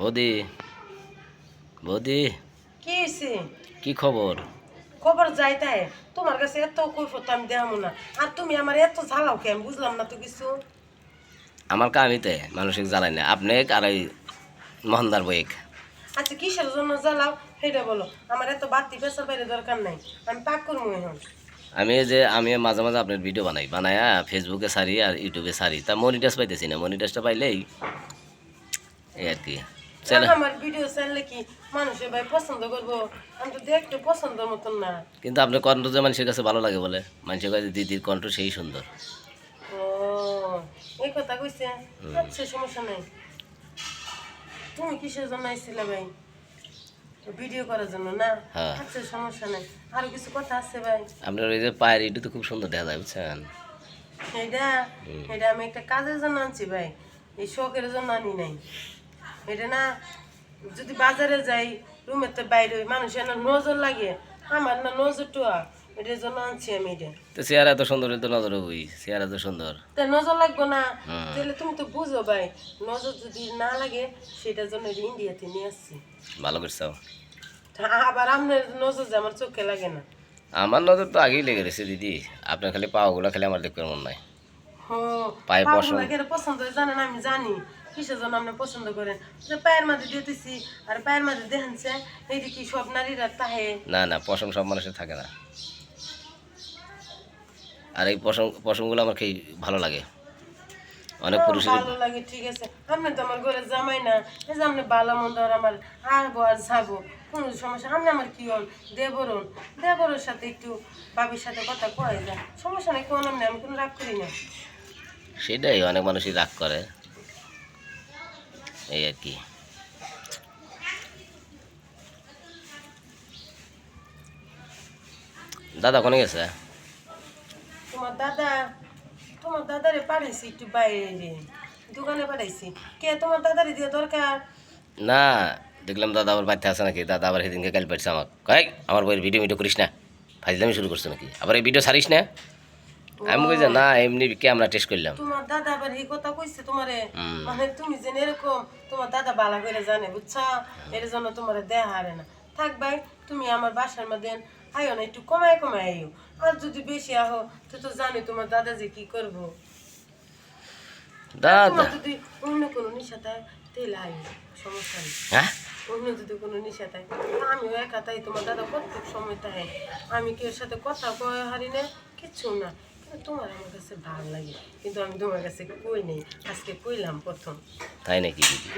বৌদি বৌদি। কি কি খবর? খবর যাই তাই। তোমার কাছে এত কৈফত আমি দেখামো না। আর তুমি আমার এত ঝালাও কে? আমি বুঝলাম না তো কিছু। আমার কামিতে মানসিক জ্বালাই না। আপনি আর ওই মোহনদার বইক আচ্ছা কিসের জন্য জ্বালাও? সেটা বলো। আমার এত বাড়তি পেশার বাইরে দরকার নাই। আমি পাক করব এখন। আমি যে আমি মাঝে মাঝে আপনার ভিডিও বানাই। বানায়া ফেসবুকে সারি আর ইউটিউবে সারি। তা মনিটাস পাইতেছি না। মনিটাসটা পাইলেই এই আর কি। আমার ভিডিও চাইলে কি মানুষে ভাই পছন্দ করব? আমি তো দেখতে পছন্দের মতন না। কিন্তু আপনার কণ্ঠ যে মানুষের কাছে ভালো লাগে বলে। মানুষের কাছে দিদির কণ্ঠ সেই সুন্দর। ও এই কথা কইছে? আচ্ছা সমস্যা নাই। তুমি কিসের জন্য আইছিলে ভাই? ভিডিও করার জন্য না? হ্যাঁ। আচ্ছা সমস্যা নাই। আরও কিছু কথা আছে ভাই? আপনার ওই যে পায়ের তো খুব সুন্দর দেখা যায় বুঝছেন? এটা এটা আমি একটা কাজের জন্য আনছি ভাই। এই শখের জন্য আনি নাই। এটা না যদি বাজারে যাই রুমের তো বাইরে মানুষের না নজর লাগে। আমার না নজর টুয়া এটার জন্য আনছি আমি এটা। তো চেয়ারা এত সুন্দর তো নজর হই চেয়ারা এত সুন্দর। তা নজর লাগবে না। তাহলে তুমি তো বুঝো ভাই নজর যদি না লাগে সেটার জন্য ইন্ডিয়াতে নিয়ে আসছি। ভালো করছাও আবার আপনার নজর যে আমার চোখে লাগে না। আমার নজর তো আগেই লেগে গেছে দিদি। আপনার খালি পাওয়াগুলো খালি আমার দেখতে মন নাই। হো পায়ে পাগুলো পছন্দ হয় জানেন আমি জানি। কিসের জন্য আপনি পছন্দ করেন? পায়ের মাঝে দিতেছি আর পায়ের মাঝে দেখেনছে এইটা কি সব নারীরা তাহে? না না পশম সব মানুষের থাকে না। আর এই পশম পশমগুলো আমার খেয়ে ভালো লাগে। অনেক ও, পুরুষের ভালো লাগে ঠিক আছে। আপনি তো আমার ঘরে জামাই না। এই যে আপনি ভালো মন্দ আর আমার আরবো আর যাব কোনো সমস্যা আপনি আমার কি হন দেবরন দেবরের সাথে একটু বাবির সাথে কথা কয়ে যায় সমস্যা নেই কোন আপনি আমি কোনো রাগ করি না। সেটাই অনেক মানুষই রাগ করে। এই আর কি। দাদা কোনে গেছে? তোমার দাদা তোমার দাদারে পাঠাইছি একটু বাইরে দোকানে পাঠাইছি। কে তোমার দাদারে দিয়ে দরকার? না দেখলাম দাদা আবার বাড়িতে আছে নাকি দাদা আবার সেদিনকে কাল পাইছে আমাকে। কয় আমার বইয়ের ভিডিও মিডিও করিস না? ফাইজলামি শুরু করছ নাকি? আবার এই ভিডিও ছাড়িস না? আমি কই যে না এমনি ক্যামেরা টেস্ট করলাম। তোমার দাদা আবার এই কথা কইছে তোমারে। মানে তুমি যে এরকম তোমার দাদা বালা করে জানে বুঝছা? এর জন্য তোমার দেয়া হারে না। থাক ভাই তুমি আমার বাসার মধ্যে আইও না একটু কমায় কমায় আইও। আর যদি বেশি আহো তো তো জানি তোমার দাদা যে কি করব। দাদা। যদি অন্য কোনো নিশা থাকে তাহলে আইও সমস্যা নেই। হ্যাঁ? অন্য যদি কোনো নিশা থাকে আমিও একা তাই তোমার দাদা প্রত্যেক সময় তাই। আমি কি ওর সাথে কথা কয়ে হারি না? কিচ্ছু না। তোমার আমার কাছে ভালো লাগে। কিন্তু আমি তোমার কাছে কই নেই? আজকে কইলাম প্রথম। তাই নাকি দিদি?